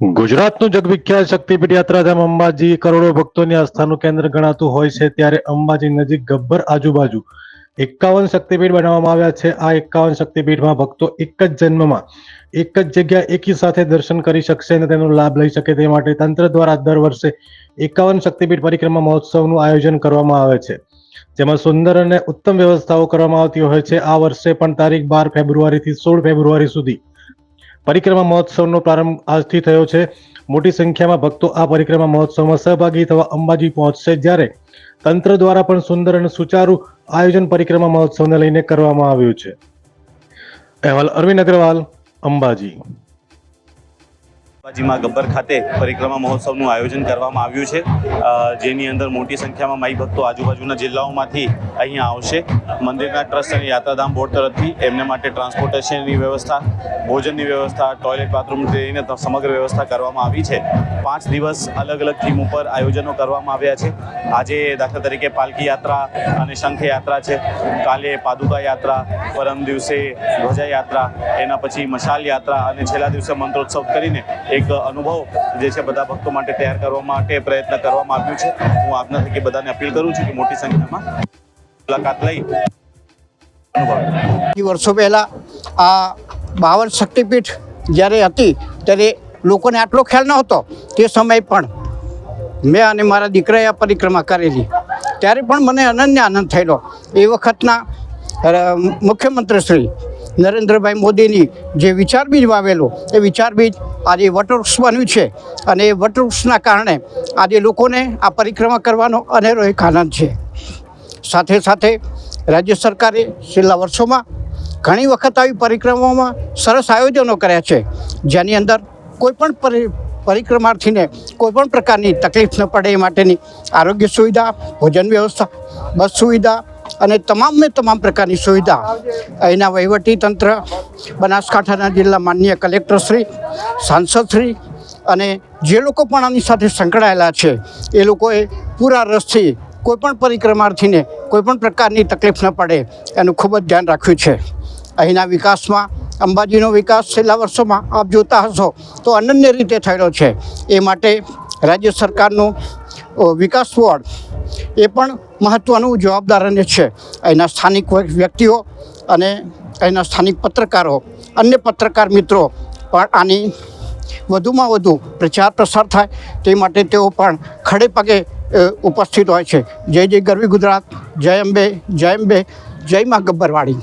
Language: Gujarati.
ગુજરાતનું જગવિખ્યાત શક્તિપીઠ યાત્રાધામ અંબાજી કરોડો ભક્તોની આસ્થાનું કેન્દ્ર ગણાતું હોય છે ત્યારે અંબાજી નજીક ગબ્બર આજુબાજુ એકાવન શક્તિપીઠ બનાવવામાં આવ્યા છે. આ એકાવન શક્તિપીઠમાં ભક્તો એક જ જન્મમાં એક જ જગ્યા એકી સાથે દર્શન કરી શકશે અને તેનો લાભ લઈ શકે તે માટે તંત્ર દ્વારા દર વર્ષે એકાવન શક્તિપીઠ પરિક્રમા મહોત્સવનું આયોજન કરવામાં આવે છે. જેમાં સુંદર અને ઉત્તમ વ્યવસ્થાઓ કરવામાં આવતી હોય છે. આ વર્ષે પણ તારીખ બાર ફેબ્રુઆરીથી સોળ ફેબ્રુઆરી સુધી પરિક્રમા મહોત્સવનો પ્રારંભ આજથી થયો છે. મોટી સંખ્યામાં ભક્તો આ પરિક્રમા મહોત્સવમાં સહભાગી થવા અંબાજી પહોંચશે જ્યારે તંત્ર દ્વારા પણ સુંદર અને સુચારુ આયોજન પરિક્રમા મહોત્સવને લઈને કરવામાં આવ્યું છે. અહેવાલ અરવિંદ અગ્રવાલ, અંબાજી. અંબાજીમાં ગબ્બર ખાતે પરિક્રમા મહોત્સવનું આયોજન કરવામાં આવ્યું છે. જેની અંદર મોટી સંખ્યામાં માઈ ભક્તો આજુબાજુના જિલ્લાઓમાંથી અહીંયા આવશે. મંદિરના ટ્રસ્ટ અને યાત્રાધામ બોર્ડ તરફથી એમને માટે ટ્રાન્સપોર્ટેશનની વ્યવસ્થા, ભોજનની વ્યવસ્થા, ટોયલેટ બાથરૂમથી લઈને સમગ્ર વ્યવસ્થા કરવામાં આવી છે. પાંચ દિવસ અલગ અલગ થીમ ઉપર આયોજનો કરવામાં આવ્યા છે. આજે દાખલા તરીકે પાલકી યાત્રા અને શંખ યાત્રા છે. કાલે પાદુકા યાત્રા, પરમ દિવસે ધ્વજા યાત્રા, એના પછી મશાલ યાત્રા અને છેલ્લા દિવસે મંત્રોત્સવ કરીને એક અનુભવ જે છે બધા ભક્તો માટે તૈયાર કરવા માટે પ્રયત્ન કરવામાં આવ્યું છે. હું આપના થકી બધાને અપીલ કરું છું કે મોટી સંખ્યામાં મુલાકાત લઈ વર્ષો પહેલાં આ બાવન શક્તિપીઠ જ્યારે હતી ત્યારે લોકોને આટલો ખ્યાલ નહોતો. તે સમયે પણ મેં અને મારા દીકરાએ આ પરિક્રમા કરેલી. ત્યારે પણ મને અનન્ય આનંદ થયેલો. એ વખતના મુખ્યમંત્રીશ્રી મુખ્યમંત્રી શ્રી નરેન્દ્રભાઈ મોદીની જે વિચાર બીજ વાવેલો, એ વિચાર બીજ આજે વટવૃક્ષ બન્યું છે અને એ વટવૃક્ષના કારણે આજે લોકોને આ પરિક્રમા કરવાનો અનેરો એક આનંદ છે. સાથે સાથે રાજ્ય સરકારે છેલ્લા વર્ષોમાં ઘણી વખત આવી પરિક્રમાઓમાં સરસ આયોજનો કર્યા છે, જેની અંદર કોઈપણ પરિ, પરિક્રમાર્થીને કોઈપણ પ્રકારની તકલીફ ન પડે એ માટેની આરોગ્ય સુવિધા, ભોજન વ્યવસ્થા, બસ સુવિધા અને તમામે તમામ પ્રકારની સુવિધા અહીંના તંત્ર બનાસકાંઠાના જિલ્લા માનનીય કલેક્ટરશ્રી સાંસદશ્રી અને જે લોકો પણ આની સાથે સંકળાયેલા છે, એ લોકોએ પૂરા રસથી કોઈપણ પરિક્રમાર્થીને કોઈપણ પ્રકારની તકલીફ ન પડે એનું ખૂબ જ ધ્યાન રાખ્યું છે. અહીંના વિકાસમાં, અંબાજીનો વિકાસ છેલ્લા વર્ષોમાં આપ જોતા હશો તો અનન્ય રીતે થયેલો છે. એ માટે રાજ્ય સરકારનું વિકાસ વોર્ડ, એ પણ મહત્ત્વનું જવાબદાર અને છે. અહીંના સ્થાનિક વ્યક્તિઓ અને અહીંના સ્થાનિક પત્રકારો, અન્ય પત્રકાર મિત્રો પણ આની વધુમાં વધુ પ્રચાર પ્રસાર થાય, તે માટે તેઓ પણ ખડે પગે ઉપસ્થિત હોય છે. જય જય ગરવી ગુજરાત, જય અંબે જય અંબે, જય મા ગબ્બરવાડી.